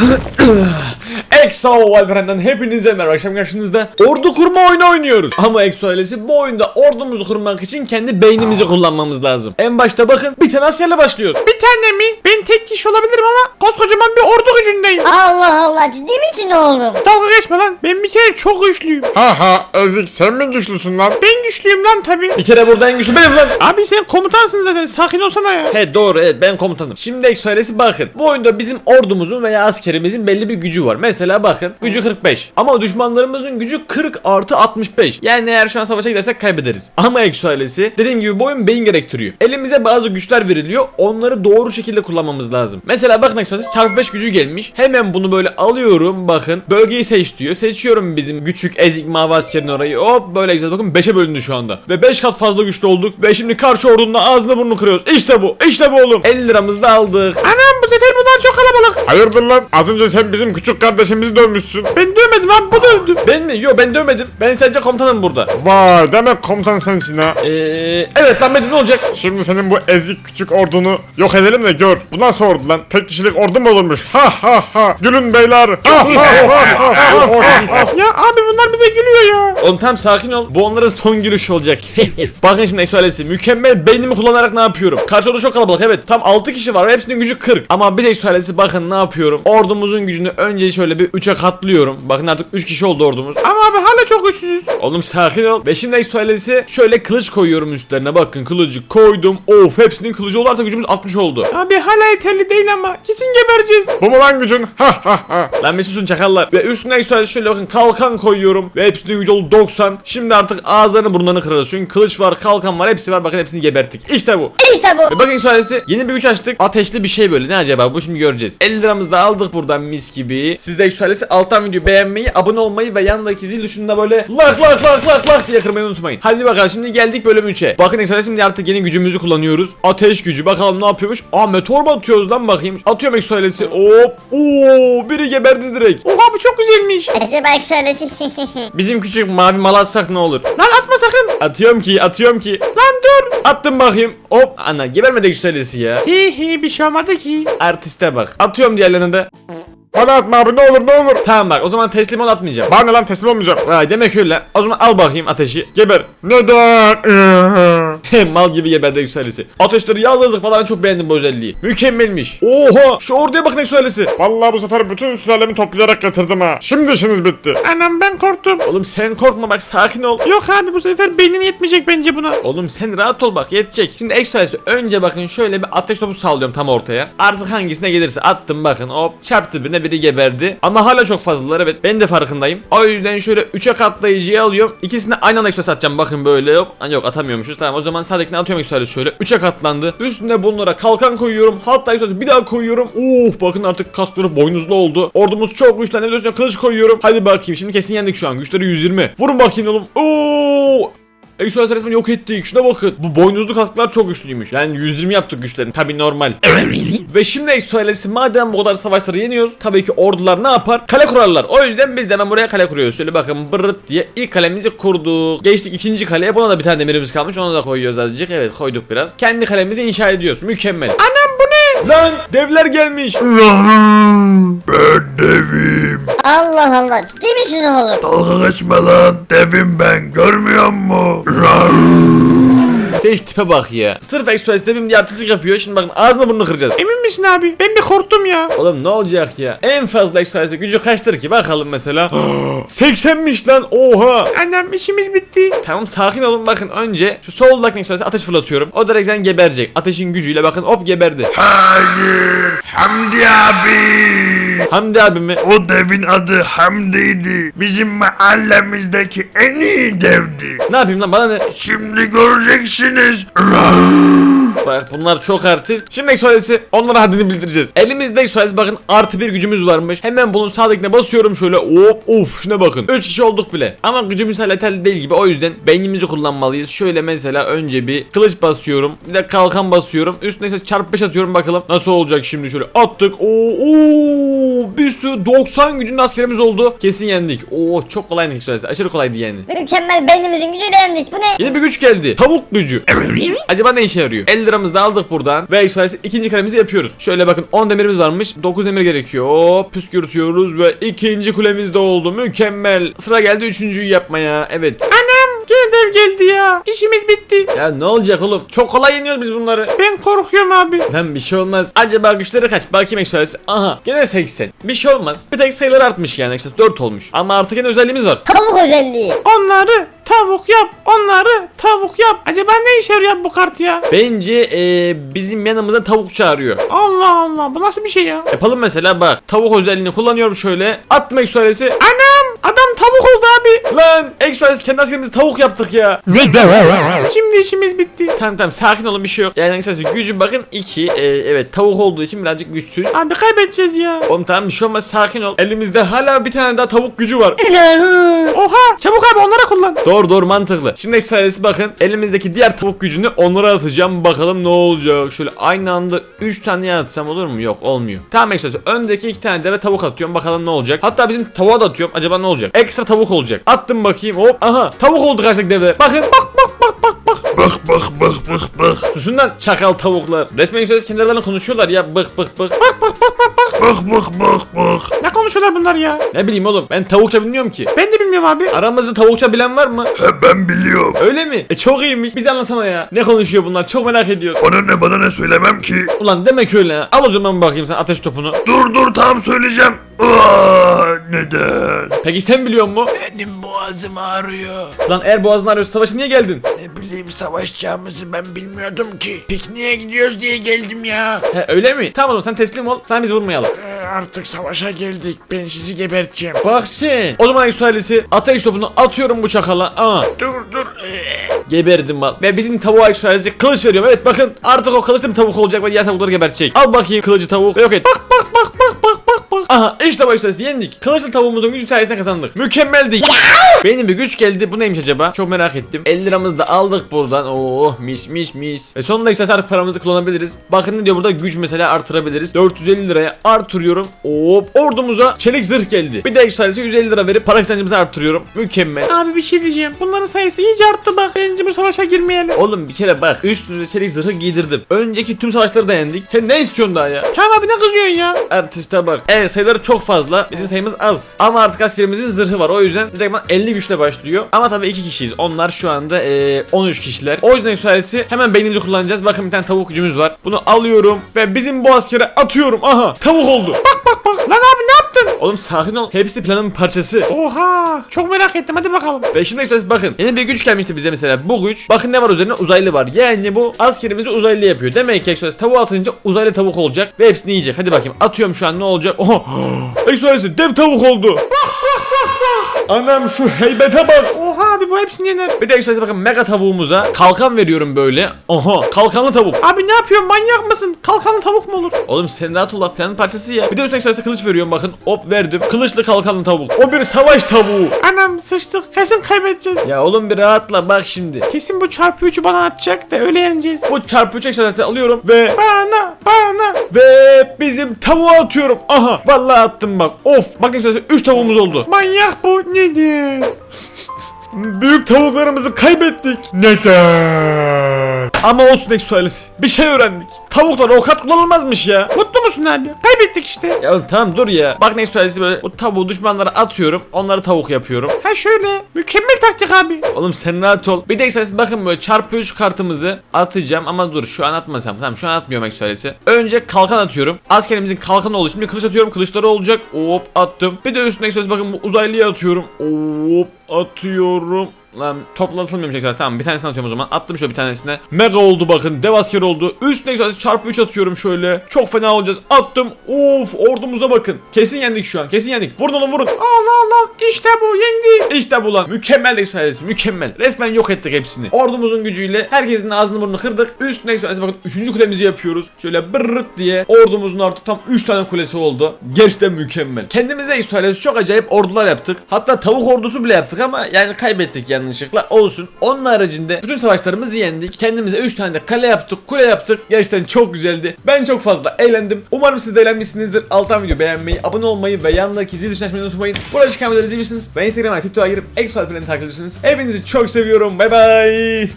Huh? Exo Wolfen'den hepinize merhaba akşam karşınızda ordu kurma oyunu oynuyoruz. Ama Exo ailesi bu oyunda ordumuzu kurmak için kendi beynimizi kullanmamız lazım. En başta bakın bir tane askerle başlıyoruz. Bir tane mi? Ben tek kişi olabilirim ama koskocaman bir ordu gücündeyim. Allah Allah ciddi misin oğlum? Dalga geçme lan. Ben bir kere çok güçlüyüm. Ha ha Ezik sen mi güçlüsün lan? Ben güçlüyüm lan tabi. Bir kere burada en güçlü benim lan. Abi sen komutansın zaten. Sakin olsana ya. He doğru evet ben komutanım. Şimdi Exo ailesi bakın. Bu oyunda bizim ordumuzun veya askerimizin belli bir gücü var. Mesela bakın gücü 45. Ama düşmanlarımızın gücü 40 artı 65. Yani eğer şu an savaşa gidersek kaybederiz. Ama Exo ailesi dediğim gibi bu oyun beyin gerektiriyor. Elimize bazı güçler veriliyor. Onları doğru şekilde kullanmamız lazım. Mesela bakın Exo ailesi çarpı 5 gücü gelmiş. Hemen bunu böyle alıyorum bakın. Bölgeyi seç diyor. Seçiyorum bizim küçük ezik mavi askerin orayı. Hop böyle güzel bakın 5'e bölündü şu anda. Ve 5 kat fazla güçlü olduk. Ve şimdi karşı ordunun ağzını burnunu kırıyoruz. İşte bu. İşte bu oğlum. 50 liramızı da aldık. Anam bu sefer bunlar çok kalabalık. Hayırdır lan? Az önce sen bizim küçük kardeşimizi dövmüşsün. Ben dövmedim abi bu dövdü. Ben mi? Yo ben dövmedim. Ben sadece komutanım burada. Vay demek komutan sensin ha. Eee evet lan Metin ne olacak? Şimdi senin bu ezik küçük ordunu yok edelim de gör. Bu nasıl ordu lan? Tek kişilik ordu mu olurmuş? Ha ha ha. Gülün beyler. Ha ha ha ha. Ya abi bunlar bize gülüyor ya. Oğlum tam sakin ol. Bu onların son gülüşü olacak. Bakın şimdi Exoalesi mükemmel beynimi kullanarak ne yapıyorum? Karşı ordu çok kalabalık evet. Tam 6 kişi var hepsinin gücü 40. Ama biz Exoalesi bakın ne yapıyorum? Ordumuzun gücünü önce şöyle bir 3'e katlıyorum. Bakın artık 3 kişi oldu ordumuz. Ama abi hala çok güçsüzüz. Oğlum sakin ol. Ve şimdi Exoalesi şöyle kılıç koyuyorum üstlerine. Bakın kılıcı koydum. Of hepsinin kılıcı oldu artık gücümüz 60 oldu. Abi hala yeterli değil ama kesin gebereceğiz. Bu mu lan gücün? Ha ha ha. Lan bir susun çakallar. Ve üstüne Exoalesi şöyle bakın kalkan koyuyorum. Ve hepsinin gücü oldu 90. Şimdi artık ağızlarını burnlarını kırarız. Çünkü kılıç var kalkan var hepsi var. Bakın hepsini geberttik. İşte bu. İşte bu. Ve bakın söylesi yeni bir güç açtık. Ateşli bir şey böyle. Ne acaba bu şimdi göreceğiz. 50 liramızı da aldık buradan mis gibi. Siz de söylesi alttan videoyu beğenmeyi, abone olmayı ve yanındaki zil tuşunda böyle lak lak lak lak lak diye kırmayı unutmayın. Hadi bakalım şimdi geldik bölüm 3'e. Bakın söylesi şimdi artık yeni gücümüzü kullanıyoruz. Ateş gücü. Bakalım ne yapıyormuş. Aa meteor mu atıyoruz lan bakayım. Atıyorum söylesi. Hop. Oo biri geberdi direkt. Oha bu çok güzelmiş. Acaba söylesin. Bizim küçük mavi mal atsak ne olur? Lan atma sakın. Atıyorum ki atıyorum ki. Lan dur. Attım bakayım. Hop. Ana gebermedi söylesi ya. Hi hi bir şey olmadı ki. Artiste bak. Atıyorum diğerlerine de. Bana atma abi ne olur ne olur. Tamam bak o zaman teslim ol atmayacağım. Bana lan teslim olmayacağım. Vay demek öyle. O zaman al bakayım ateşi. Geber. Neden? Mal gibi geberdi yükselisi. Ateşleri yağladık falan çok beğendim bu özelliği. Mükemmelmiş. Oha şu orduya bakın yükselisi. Vallahi bu sefer bütün sülalemi toplayarak getirdim ha. Şimdi işiniz bitti. Anam ben korktum. Oğlum sen korkma bak sakin ol. Yok abi bu sefer beynin yetmeyecek bence buna. Oğlum sen rahat ol bak yetecek. Şimdi ekstralisi önce bakın şöyle bir ateş topu sallıyorum tam ortaya. Artık hangisine gelirse attım bakın hop çarptı birine biri geberdi. Ama hala çok fazlalar evet ben de farkındayım. O yüzden şöyle 3'e katlayıcıyı alıyorum. İkisini aynı anda ekstralisi atacağım bakın böyle yok. Ha, yok atamıyormuşuz tamam o zaman sağdakini atıyorum ekstralisi şöyle 3'e katlandı. Üstüne bunlara kalkan koyuyorum. Hatta ekstralisi bir daha koyuyorum. Oh bakın artık kasları boynuzlu oldu. Ordumuz çok güçlendi. Üstüne kılıç koyuyorum. Hadi bakayım şimdi kesin yendik şu an. Güçleri 120. Vurun bakayım oğlum. Oo! Exodus resmen yok ettik. Şuna bakın. Bu boynuzlu kasklar çok güçlüymüş. Yani 120 yaptık güçlerini. Tabi normal. Ve şimdi Exodus madem bu kadar savaşları yeniyoruz. Tabii ki ordular ne yapar? Kale kurarlar. O yüzden biz de hemen buraya kale kuruyoruz. Şöyle bakın bırıt diye ilk kalemizi kurduk. Geçtik ikinci kaleye. Buna da bir tane demirimiz kalmış. Onu da koyuyoruz azıcık. Evet koyduk biraz. Kendi kalemizi inşa ediyoruz. Mükemmel. Anam bu ne? Lan devler gelmiş. Ben devim. Allah Allah ciddi misin oğlum? Dalga geçme lan. Devim ben. Görmüyor musun? Sen şu tipe bak ya. Sırf Exodus devim diye artistik yapıyor. Şimdi bakın ağzını burnunu kıracağız. Emin misin abi? Ben bir korktum ya. Oğlum ne olacak ya? En fazla Exodus'e gücü kaçtır ki? Bakalım mesela. 80'miş lan. Oha. Anam işimiz bitti. Tamam sakin olun bakın önce şu soldaki Exodus'e ateş fırlatıyorum. O direkt zaten geberecek. Ateşin gücüyle bakın hop geberdi. Hayır. Hamdi abi. Hamdi abi mi? O devin adı Hamdi'ydi. Bizim mahallemizdeki en iyi devdi. Ne yapayım lan bana ne? Şimdi göreceksiniz. Bak bunlar çok artist. Şimdi Exodus'e onlara haddini bildireceğiz. Elimizde Exodus bakın artı bir gücümüz varmış. Hemen bunun sağdakine basıyorum şöyle. Hop of şuna bakın. 3 kişi olduk bile. Ama gücümüz hala yeterli değil gibi. O yüzden beynimizi kullanmalıyız. Şöyle mesela önce bir kılıç basıyorum. Bir de kalkan basıyorum. Üstüne ise çarpı 5 atıyorum bakalım. Nasıl olacak şimdi şöyle attık. Oo, oo bir üstü 90 gücünde askerimiz oldu. Kesin yendik. Oo çok kolay yendik söylese. Aşırı kolaydı yani. Mükemmel beynimizin gücüyle yendik. Bu ne? Yeni bir güç geldi. Tavuk gücü. Acaba ne işe yarıyor? 50 liramızı da aldık buradan. Ve ekstralesi ikinci kalemizi yapıyoruz. Şöyle bakın 10 demirimiz varmış. 9 demir gerekiyor. Püskürtüyoruz ve ikinci kulemiz de oldu. Mükemmel. Sıra geldi üçüncüyü yapmaya. Evet. Anam görev geldi ya. İşimiz bitti. Ya ne olacak oğlum? Çok kolay yeniyoruz biz bunları. Ben korkuyorum abi. Lan bir şey olmaz. Acaba güçleri kaç? Bakayım ekstralesi. Aha gene 80. Bir şey olmaz. Bir tek sayılar artmış yani. Ekstralesi 4 olmuş. Ama artık yine özelliğimiz var. Tavuk özelliği. Onları tavuk yap. Onları tavuk yap. Acaba ne işe yarıyor bu kart ya? Bence eee, bizim yanımıza tavuk çağırıyor. Allah Allah bu nasıl bir şey ya? Yapalım mesela bak. Tavuk özelliğini kullanıyorum şöyle. Attım ekstralesi. Anam adam Lan ekstralesi kendi askerimizi tavuk yaptık ya. Şimdi işimiz bitti. Tamam tamam sakin olun bir şey yok. Yani ekstralesi gücü bakın 2. evet tavuk olduğu için birazcık güçsüz. Abi kaybedeceğiz ya. Oğlum tamam bir şey olmaz sakin ol. Elimizde hala bir tane daha tavuk gücü var. Oha çabuk abi onlara kullan. Doğru doğru mantıklı. Şimdi ekstralesi bakın elimizdeki diğer tavuk gücünü onlara atacağım. Bakalım ne olacak. Şöyle aynı anda 3 tane atsam olur mu? Yok olmuyor. Tamam ekstralesi öndeki 2 tane deve tavuk atıyorum. Bakalım ne olacak. Hatta bizim tavuğa da atıyorum. Acaba ne olacak? Ekstra tavuk olacak. Attım bakayım hop. Aha tavuk oldu karşıdaki deve. Bakın bak bak bak bak bak. Bak bak bak bak bak. Susun lan çakal tavuklar. Resmen ekstralesi kendi aralarında konuşuyorlar ya. Bık bık bık. Bak bak bak bak bak. Bak bak bak bak. Ne konuşuyorlar bunlar ya? Ne bileyim oğlum ben tavukça bilmiyorum ki. Ben de bilmiyorum abi. Aramızda tavukça bilen var mı? He ben biliyorum. Öyle mi? E çok iyiymiş. Bize anlasana ya. Ne konuşuyor bunlar? Çok merak ediyoruz. Bana ne bana ne söylemem ki. Ulan demek öyle ha. Al o zaman bakayım sen ateş topunu. Dur dur tam söyleyeceğim. Aa, neden? Peki sen biliyor musun? Benim boğazım ağrıyor. Lan eğer boğazını arıyorsa savaşa niye geldin? Ne bileyim savaşacağımızı ben bilmiyordum ki. Pikniğe gidiyoruz diye geldim ya. He öyle mi? Tamam o zaman sen teslim ol. Sen biz vurmayalım. Ee, artık savaşa geldik. Ben sizi geberteceğim. Bak sen. O zaman eksualesi ateş topunu atıyorum bu çakala. Aa. Dur dur. Ee, Geberdim mal. Ve bizim tavuğa eksualesi kılıç veriyorum. Evet bakın artık o kılıçlı bir tavuk olacak ve diğer tavukları gebertecek. Al bakayım kılıcı tavuk. Yok et. Bak bak bak bak bak bak bak. Aha işte eksualesi yendik. Kılıçlı tavuğumuzun gücü sayesinde kazandık. Mükemmeldi. Benim bir güç geldi. Bu neymiş acaba? Çok merak ettim. 50 liramızı da aldık buradan. Oo mis mis mis. Ve sonunda işte artık paramızı kullanabiliriz. Bakın ne diyor burada güç mesela artırabiliriz. 450 liraya artırıyorum. Hop ordumuza çelik zırh geldi. Bir de ekstralisi 150 lira verip para kazancımızı artırıyorum. Mükemmel. Abi bir şey diyeceğim. Bunların sayısı iyice arttı bak. Bence bu savaşa girmeyelim. Oğlum bir kere bak üstünüze çelik zırhı giydirdim. Önceki tüm savaşları da yendik. Sen ne istiyorsun daha ya? Tamam abi ne kızıyorsun ya? Artışta bak. Evet sayıları çok fazla. Bizim sayımız az. Ama artık askerimizin zırhı var. O yüzden direktman 50 güçle başlıyor. Ama tabii iki kişiyiz. Onlar şu anda eee, 13 kişiler. O yüzden sülalesi hemen beynimizi kullanacağız. Bakın bir tane tavuk gücümüz var. Bunu alıyorum ve bizim bu askere atıyorum. Aha tavuk oldu. Bak Bak bak. Lan abi ne yaptın? oğlum sakin ol. Hepsi planın parçası. Oha. Çok merak ettim hadi bakalım. Ve şimdi ekspres bakın yeni bir güç gelmişti bize mesela bu güç bakın ne var üzerine uzaylı var yani bu askerimizi uzaylı yapıyor demek ki ekspres tavuğu atınca uzaylı tavuk olacak ve hepsini yiyecek hadi bakayım atıyorum şu an ne olacak oha ekspres dev tavuk oldu Anam şu heybete bak Oha abi bu hepsini yener. bir de ekspres bakın mega tavuğumuza kalkan veriyorum böyle aha kalkanlı tavuk Abi ne yapıyorsun manyak mısın? Kalkanlı tavuk mu olur? Oğlum sen rahat ol planın parçası ya bir de üstüne ekspres kılıç veriyorum bakın hop verdim kılıçlı kalkanlı tavuk o bir savaş tavuğu Anam sıçtık. Kesin kaybedeceğiz. ya oğlum bir rahatla bak şimdi Kesin bu çarpı 3'ü bana atacak ve öyle yeneceğiz. bu çarpı 3 ekspres alıyorum ve Bana bana. Ve bizim tavuğa atıyorum. Aha vallahi attım bak. Of bak ne güzel 3 tavuğumuz oldu. Manyak bu nedir? Büyük tavuklarımızı kaybettik. Neden? Ama olsun eksualesi. Bir şey öğrendik. Tavuklar o kat kullanılmazmış ya. Mutlu musun abi? Kaybettik işte. Ya oğlum tamam dur ya. Bak ne eksualesi böyle bu tavuğu düşmanlara atıyorum. Onları tavuk yapıyorum. Ha şöyle. Mükemmel taktik abi. Oğlum sen rahat ol. Bir de eksualesi bakın böyle çarpı 3 kartımızı atacağım ama dur şu an atmasam. Tamam şu an atmıyorum eksualesi. Önce kalkan atıyorum. Askerimizin kalkanı oldu. Şimdi kılıç atıyorum. Kılıçları olacak. Hop attım. Bir de üstüne eksualesi bakın bu uzaylıyı atıyorum. Hop atıyorum. Lan topla atılmıyormuş eksualesi. Tamam bir tanesini atıyorum o zaman. Attım şöyle bir tanesine. Mega oldu bakın. Dev asker oldu. Üstüne eksualesi çarpı 3 atıyorum şöyle. Çok fena olacağız. Attım. Of ordumuza bakın. Kesin yendik şu an. Kesin yendik. Vurun oğlum vurun. Allah Allah. İşte bu yendi. İşte bu lan. Mükemmel eksualesi. Mükemmel. Resmen yok ettik hepsini. Ordumuzun gücüyle herkesin ağzını burnunu kırdık. Üstüne eksualesi bakın 3. kulemizi yapıyoruz. Şöyle bırrıt diye ordumuzun artık tam 3 tane kulesi oldu. Gerçekten mükemmel. Kendimize eksualesi çok acayip ordular yaptık. Hatta tavuk ordusu bile yaptık ama yani kaybettik yanına yanlışlıkla olsun. Onun haricinde bütün savaşlarımızı yendik. Kendimize 3 tane de kale yaptık, kule yaptık. Gerçekten çok güzeldi. Ben çok fazla eğlendim. Umarım siz de eğlenmişsinizdir. Alttan video beğenmeyi, abone olmayı ve yanındaki zil açmayı unutmayın. Burada çıkan videoları izleyebilirsiniz. Ve Instagram'a, TikTok'a girip Exo Alperen'i takip ediyorsunuz. Hepinizi çok seviyorum. Bay bay.